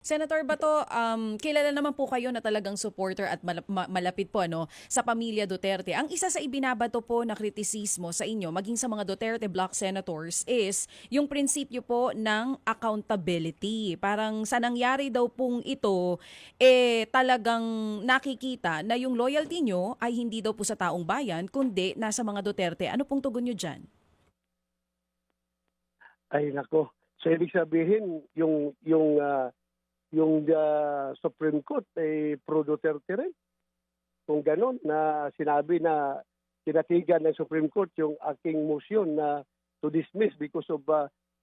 Senator Bato, um, kilala naman po kayo na talagang supporter at malap- ma- malapit po ano, sa pamilya Duterte. Ang isa sa ibinabato po na kritisismo sa inyo, maging sa mga Duterte block senators, is yung prinsipyo po ng accountability. Parang sa nangyari daw pong ito, eh talagang nakikita na yung loyalty nyo ay hindi daw po sa taong bayan, kundi nasa mga Duterte. Ano pong tugon nyo dyan? Ay nako. So ibig sabihin yung yung ah, yung ah, Supreme Court ay pro Duterte rin. Kung ganon na sinabi na tinatigan ng Supreme Court yung aking motion na to dismiss because of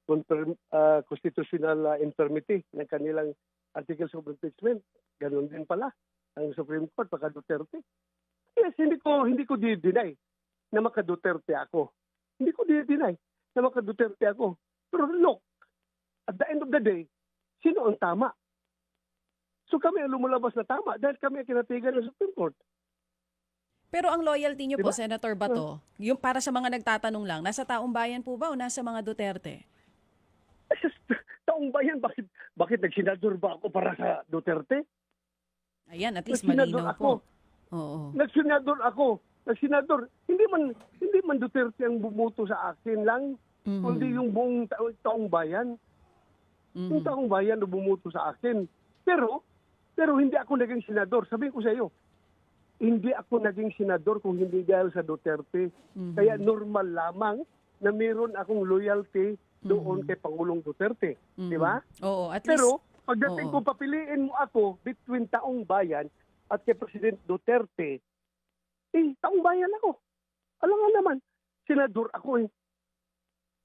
confirm- ah, constitutional ah, infirmity ng kanilang articles of impeachment. Ganon din pala ang Supreme Court pagka Duterte. Yes, hindi ko hindi ko di-deny na maka Duterte ako. Hindi ko di-deny na maka Duterte ako. Pero look, at the end of the day, sino ang tama? So kami ang lumulabas na tama dahil kami ang kinatigan ng Supreme Court. Pero ang loyalty po, Diba? Senator Bato, yung para sa mga nagtatanong lang, nasa taong bayan po ba o nasa mga Duterte? Taong bayan, bakit, bakit nagsinador ba ako para sa Duterte? Ayan, at least malinaw ako. po. Oo. Nagsinador ako. Nagsinador. Hindi man, hindi man Duterte ang bumuto sa akin lang, Mhm. kundi yung buong ta- taong bayan. Mhm. Yung taong bayan na bumuto sa akin. Pero, pero hindi ako naging senador. Sabihin ko sa iyo, hindi ako naging senador kung hindi dahil sa Duterte. Mhm. Kaya normal lamang na meron akong loyalty doon Mhm. kay Pangulong Duterte. Mhm. Di ba? Oo, at least, Pero pagdating Oo. ko papiliin mo ako between taong bayan at kay President Duterte, eh, taong bayan ako. Alam nga naman, senador ako eh.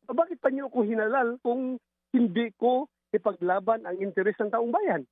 Bakit pa niyo ako hinalal kung hindi ko ipaglaban ang interes ng taong bayan?